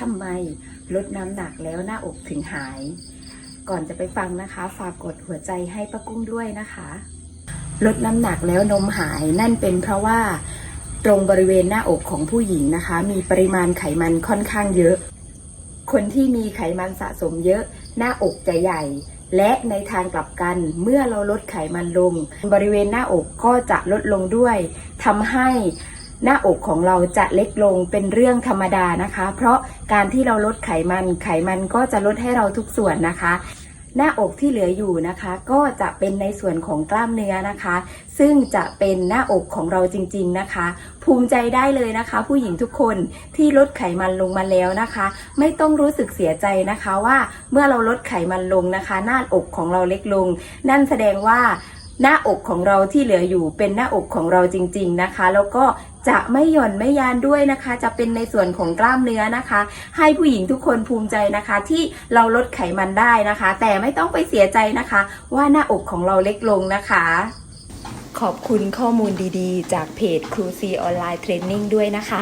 ทำไมลดน้ำหนักแล้วหน้าอกถึงหาย ก่อนจะไปฟังนะคะ ฝากกดหัวใจให้ป้ากุ้งด้วยนะคะ ลดน้ำหนักแล้วนมหายนั่นเป็นเพราะว่าตรงบริเวณหน้าอกของผู้หญิงนะคะ มีปริมาณไขมันค่อนข้างเยอะ คนที่มีไขมันสะสมเยอะหน้าอกจะใหญ่ และในทางกลับกันเมื่อเราลดไขมันลง บริเวณหน้าอกก็จะลดลงด้วยทำให้ หน้าอกของเราจะเล็กลงเป็นเรื่องธรรมดานะคะ เพราะการที่เราลดไขมัน ไขมันก็จะลดให้เราทุกส่วนนะคะ หน้าอกที่เหลืออยู่นะคะ ก็จะเป็นในส่วนของกล้ามเนื้อนะคะ ซึ่งจะเป็นหน้าอกของเราจริง ๆนะคะ ภูมิใจได้เลยนะคะ ผู้หญิงทุกคนที่ลดไขมันลงมาแล้วนะคะ ไม่ต้องรู้สึกเสียใจนะคะว่าเมื่อเราลดไขมันลงนะคะ หน้าอกของเราเล็กลง นั่นแสดงว่า หน้าอกของเราที่เหลืออยู่เป็นหน้าอกของเราจริง ๆนะคะ แล้วก็จะไม่หย่อนไม่ยานด้วยนะคะ จะเป็นในส่วนของกล้ามเนื้อนะคะ ให้ผู้หญิงทุกคนภูมิใจนะคะ ที่เราลดไขมันได้นะคะ แต่ไม่ต้องไปเสียใจนะคะ ว่าหน้าอกของเราเล็กลงนะคะ ขอบคุณข้อมูลดีๆ จากเพจครูซีออนไลน์เทรนนิ่งด้วยนะคะ